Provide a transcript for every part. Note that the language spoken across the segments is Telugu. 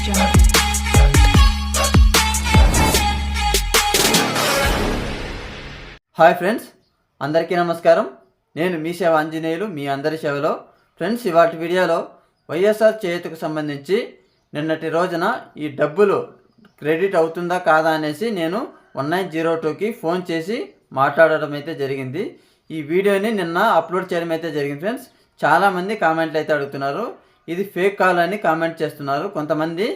హాయ్ ఫ్రెండ్స్ అందరికీ నమస్కారం. నేను మీ సేవ ఆంజనేయులు మీ అందరి సేవలో. ఫ్రెండ్స్ ఇవాటి వీడియోలో వైఎస్ఆర్ చేతికి సంబంధించి నిన్నటి రోజున ఈ డబ్బులు క్రెడిట్ అవుతుందా కాదా అనేసి నేను వన్ నైన్ జీరో టూకి ఫోన్ చేసి మాట్లాడడం అయితే జరిగింది. ఈ వీడియోని నిన్న అప్లోడ్ చేయడం అయితే జరిగింది ఫ్రెండ్స్. చాలామంది కామెంట్లు అయితే అడుగుతున్నారు. ఇది ఫేక్ కాల్ అని కామెంట్ చేస్తున్నారు. కొంతమంది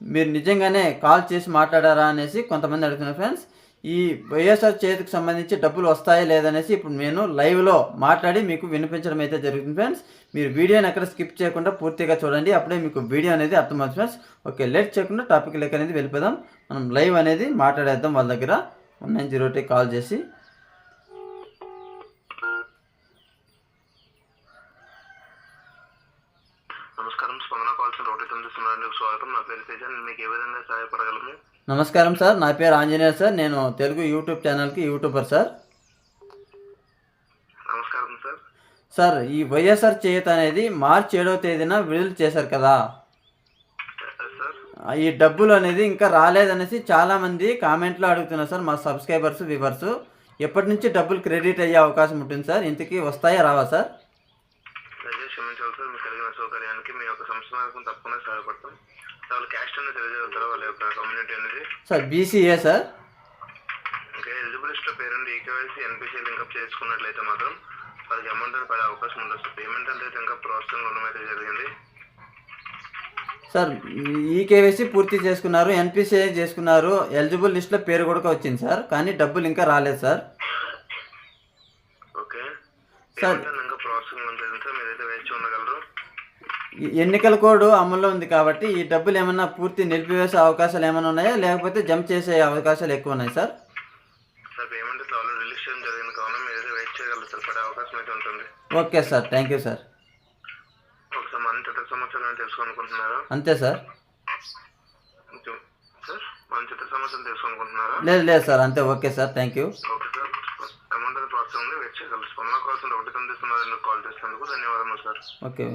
మీరు నిజంగానే కాల్ చేసి మాట్లాడారా అనేసి కొంతమంది అడుగుతున్నారు. ఫ్రెండ్స్ ఈ వైఎస్ఆర్ చేతికి సంబంధించి డబ్బులు వస్తాయా లేదనేసి ఇప్పుడు నేను లైవ్లో మాట్లాడి మీకు వినిపించడం అయితే జరుగుతుంది. ఫ్రెండ్స్ మీరు వీడియోని ఎక్కడ స్కిప్ చేయకుండా పూర్తిగా చూడండి. అప్పుడే మీకు వీడియో అనేది అర్థమవుతుంది. ఫ్రెండ్స్ ఓకే లేట్ చేయకుండా టాపిక్ లెక్క అనేది వెళ్ళిపోదాం. మనం లైవ్ అనేది మాట్లాడేద్దాం వాళ్ళ దగ్గర. వన్ నైన్ జీరో కాల్ చేసి నమస్కారం స్పందన కాల్స్ ఒకటి తొమ్మిది సున్నా రెండుకు స్వాగతం. నా పేరు తేజ నేను మీకు ఏ విధంగా సహాయపడగలను నమస్కారం సార్. నా పేరు ఆంజనేయ సార్. నేను తెలుగు యూట్యూబ్ ఛానల్కి యూట్యూబర్ సార్. నమస్కారం సార్. సార్ ఈ వైఎస్ఆర్ చేయూత అనేది మార్చి ఏడవ తేదీన విడుదల చేశారు కదా? ఈ డబ్బులు అనేది ఇంకా రాలేదనేసి చాలామంది కామెంట్లో అడుగుతున్నారు సార్ మా సబ్స్క్రైబర్స్ వ్యూవర్స్. ఎప్పటి నుంచి డబ్బులు క్రెడిట్ అయ్యే అవకాశం ఉంటుంది సార్? ఇంతకీ వస్తాయా రావా సార్? సార్ మీకు కలిగిన సౌకర్యానికి మీ యొక్క సంస్థ మేరకు తప్పకుండా సహాయపడతాం. వాళ్ళ క్యాస్ట్ అనేది తెలియజేయగలుగుతారా? వాళ్ళ యొక్క కమ్యూనిటీ అనేది? Sir BCA sir? ఇంకా ఎలిజిబుల్ లిస్ట్లో పేరుండి ఈకేవైసీ ఎన్పిసి లింకప్ చేసుకున్నట్లయితే మాత్రం వాళ్ళకి అమౌంట్ అనేది పడే అవకాశం ఉండదు సార్ పేమెంట్ అనేది ఇంకా ప్రాసెసింగ్ ఉండడం అయితే జరిగింది. సార్ ఈకేవైసీ పూర్తి చేసుకున్నారు ఎన్పిసిఐ చేసుకున్నారు. ఎలిజిబుల్ లిస్ట్లో పేరు కూడా వచ్చింది సార్. కానీ డబ్బులు ఇంకా రాలేదు సార్ ఓకే సార్. పేమెంట్ అనేది ఇంకా ప్రాసెసింగ్ ఉంటుంది సార్ మీరైతే వేచి ఉండగలరు ఎన్నికల కోడ్ అమల్లో ఉంది కాబట్టి ఈ డబ్బులు ఏమన్నా పూర్తి నిలిపివేసే అవకాశాలు ఏమైనా ఉన్నాయా? లేకపోతే జంప్ చేసే అవకాశాలు ఎక్కువ ఉన్నాయి sir? Okay sir thank you sir. అంతే సార్. లేదు లేదు సార్ అంతే. Okay sir thank you okay sir amount అది ప్రాసెస్ కాల్స్ ఒకటి తొమ్మిది సున్నా రెండు కాల్ చేసినందుకు ధన్యవాదములు సార్. ఓకే